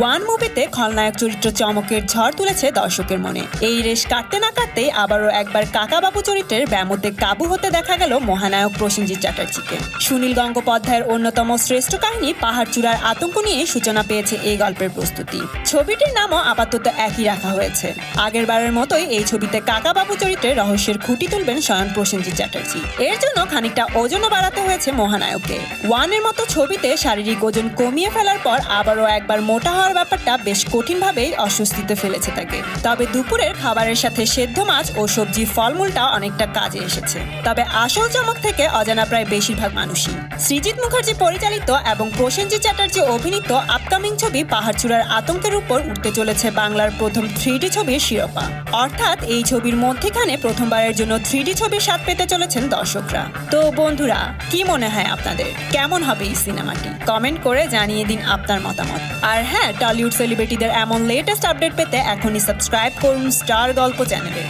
One মুভিতে খলনায়ক চরিত্র চমকের ঝড় তুলেছে দর্শকের মনে। এই রেশ কাটতে না কাটতে আবারও একবার কাকাবাবু চরিত্রের ব্যামোতে কাবু হতে দেখা গেল মহানায়ক প্রসেনজিৎ চ্যাটার্জিকে। সুনীল গঙ্গোপাধ্যায়ের অন্যতম শ্রেষ্ঠ কাহিনী পাহাড় চূড়ার আতঙ্ক নিয়ে সূচনা পেয়েছে এই গল্পের প্রস্তুতি। ছবিটির নামও আপাতত একই রাখা হয়েছে। আগের বারের মতোই এই ছবিতে কাকাবাবু চরিত্রে রহস্যের খুঁটি তুলবেন স্বয়ং প্রসেনজিৎ চ্যাটার্জি। এর জন্য খানিকটা ওজনও বাড়াতে হয়েছে মহানায়ককে। ওয়ানের মতো ছবিতে শারীরিক ওজন কমিয়ে ফেলার পর আবারও একবার মোটা হওয়ার ব্যাপারটা বেশ কঠিনভাবেই অস্বস্তিতে ফেলেছে তাকে। তবে দুপুরের খাবারের সাথে সেদ্ধ মাছ ও সবজি ফলমূলটা অনেকটা কাজে এসেছে। তবে আসল চমক থেকে অজানা প্রায় বেশিরভাগ মানুষই। সৃজিত মুখার্জি পরিচালিত এবং প্রসেনজিৎ চ্যাটার্জি অভিনীত আপকামিং ছবি পাহাড়চূড়ার আতঙ্কের উপর উঠতে চলেছে বাংলার প্রথম থ্রি ছবির শিরোপা। অর্থাৎ এই ছবির মধ্যেখানে প্রথমবারের জন্য থ্রি ছবির স্বাদ পেতে চলেছেন দর্শকরা। তো বন্ধুরা, কি মনে হয় আপনাদের? কেমন হবে এই সিনেমাটি? কমেন্ট করে জানিয়ে দিন আপনার মতামত। আর হ্যাঁ টলিউড সেলিব্রিটিদের এমন লেটেস্ট আপডেট পেতে এখনই সাবস্ক্রাইব করুন স্টার গল্প চ্যানেলে।